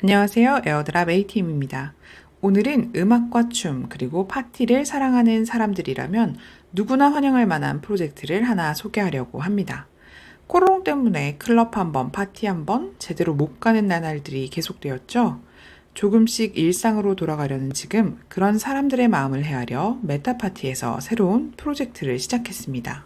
안녕하세요. 에어드랍 A팀입니다. 오늘은 음악과 춤, 그리고 파티를 사랑하는 사람들이라면 누구나 환영할 만한 프로젝트를 하나 소개하려고 합니다. 코로나 때문에 클럽 한 번, 파티 한 번, 제대로 못 가는 나날들이 계속되었죠. 조금씩 일상으로 돌아가려는 지금 그런 사람들의 마음을 헤아려 메타파티에서 새로운 프로젝트를 시작했습니다.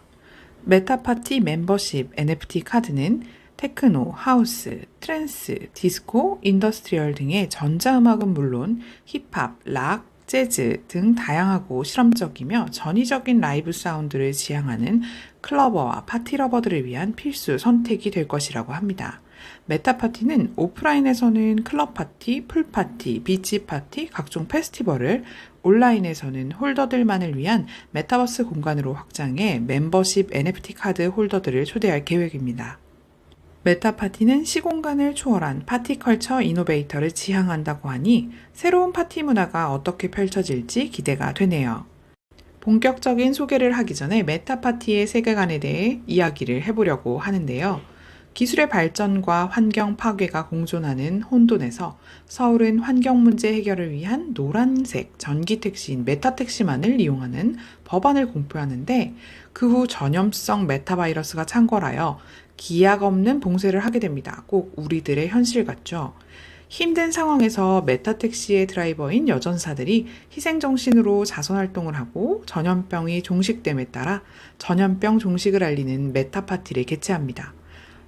메타파티 멤버십 NFT 카드는 테크노, 하우스, 트랜스, 디스코, 인더스트리얼 등의 전자음악은 물론 힙합, 락, 재즈 등 다양하고 실험적이며 전위적인 라이브 사운드를 지향하는 클러버와 파티러버들을 위한 필수 선택이 될 것이라고 합니다. 메타파티는 오프라인에서는 클럽 파티, 풀 파티, 비치 파티, 각종 페스티벌을 온라인에서는 홀더들만을 위한 메타버스 공간으로 확장해 멤버십 NFT 카드 홀더들을 초대할 계획입니다. 메타파티는 시공간을 초월한 파티컬처 이노베이터를 지향한다고 하니 새로운 파티 문화가 어떻게 펼쳐질지 기대가 되네요. 본격적인 소개를 하기 전에 메타파티의 세계관에 대해 이야기를 해보려고 하는데요. 기술의 발전과 환경 파괴가 공존하는 혼돈에서 서울은 환경 문제 해결을 위한 노란색 전기 택시인 메타 택시만을 이용하는 법안을 공표하는데 그 후 전염성 메타바이러스가 창궐하여 기약 없는 봉쇄를 하게 됩니다. 꼭 우리들의 현실 같죠. 힘든 상황에서 메타택시의 드라이버인 여전사들이 희생정신으로 자선활동을 하고 전염병이 종식됨에 따라 전염병 종식을 알리는 메타파티를 개최합니다.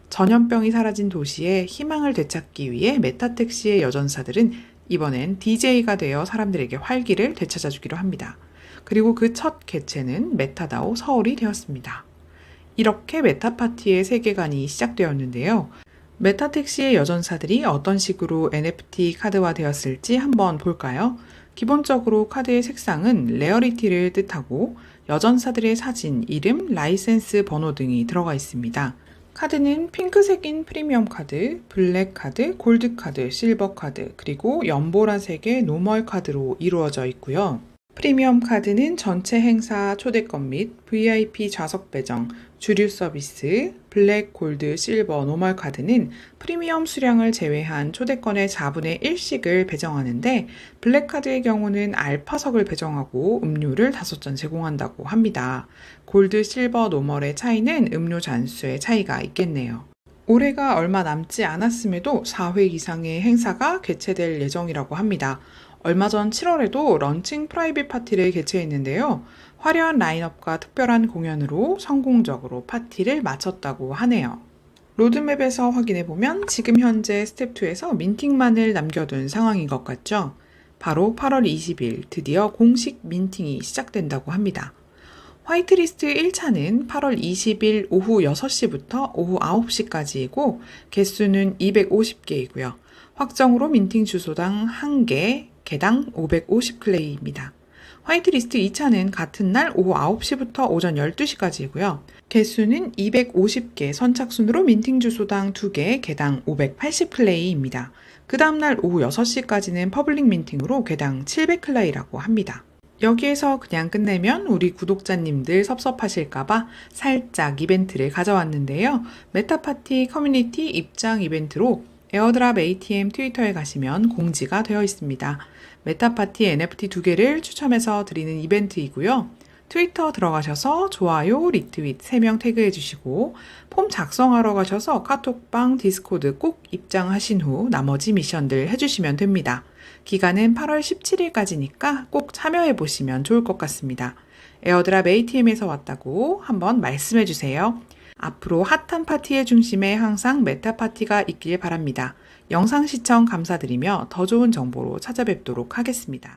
전염병이 사라진 도시에 희망을 되찾기 위해 메타택시의 여전사들은 이번엔 DJ가 되어 사람들에게 활기를 되찾아주기로 합니다. 그리고 그 첫 개최는 메타다오 서울이 되었습니다. 이렇게 메타파티의 세계관이 시작되었는데요. 메타택시의 여전사들이 어떤 식으로 NFT 카드화 되었을지 한번 볼까요? 기본적으로 카드의 색상은 레어리티를 뜻하고 여전사들의 사진, 이름, 라이센스 번호 등이 들어가 있습니다. 카드는 핑크색인 프리미엄 카드, 블랙 카드, 골드 카드, 실버 카드, 그리고 연보라색의 노멀 카드로 이루어져 있고요. 프리미엄 카드는 전체 행사 초대권 및 VIP 좌석 배정, 주류 서비스, 블랙, 골드, 실버, 노멀 카드는 프리미엄 수량을 제외한 초대권의 4분의 1씩을 배정하는데 블랙 카드의 경우는 알파석을 배정하고 음료를 5잔 제공한다고 합니다. 골드, 실버, 노멀의 차이는 음료 잔수의 차이가 있겠네요. 올해가 얼마 남지 않았음에도 4회 이상의 행사가 개최될 예정이라고 합니다. 얼마 전 7월에도 런칭 프라이빗 파티를 개최했는데요. 화려한 라인업과 특별한 공연으로 성공적으로 파티를 마쳤다고 하네요. 로드맵에서 확인해 보면 지금 현재 스텝 2에서 민팅만을 남겨둔 상황인 것 같죠? 바로 8월 20일 드디어 공식 민팅이 시작된다고 합니다. 화이트리스트 1차는 8월 20일 오후 6시부터 오후 9시까지이고 개수는 250개이고요. 확정으로 민팅 주소당 1개, 개당 550클레이입니다. 화이트리스트 2차는 같은 날 오후 9시부터 오전 12시까지이고요. 개수는 250개, 선착순으로 민팅 주소당 2개, 개당 580클레이입니다. 그 다음날 오후 6시까지는 퍼블릭 민팅으로 개당 700클레이라고 합니다. 여기에서 그냥 끝내면 우리 구독자님들 섭섭하실까봐 살짝 이벤트를 가져왔는데요. 메타파티 커뮤니티 입장 이벤트로 에어드랍 ATM 트위터에 가시면 공지가 되어 있습니다. 메타파티 NFT 두 개를 추첨해서 드리는 이벤트이고요. 트위터 들어가셔서 좋아요, 리트윗 3명 태그해 주시고 폼 작성하러 가셔서 카톡방, 디스코드 꼭 입장하신 후 나머지 미션들 해주시면 됩니다. 기간은 8월 17일까지니까 꼭 참여해 보시면 좋을 것 같습니다. 에어드랍 ATM에서 왔다고 한번 말씀해 주세요. 앞으로 핫한 파티의 중심에 항상 메타 파티가 있길 바랍니다. 영상 시청 감사드리며 더 좋은 정보로 찾아뵙도록 하겠습니다.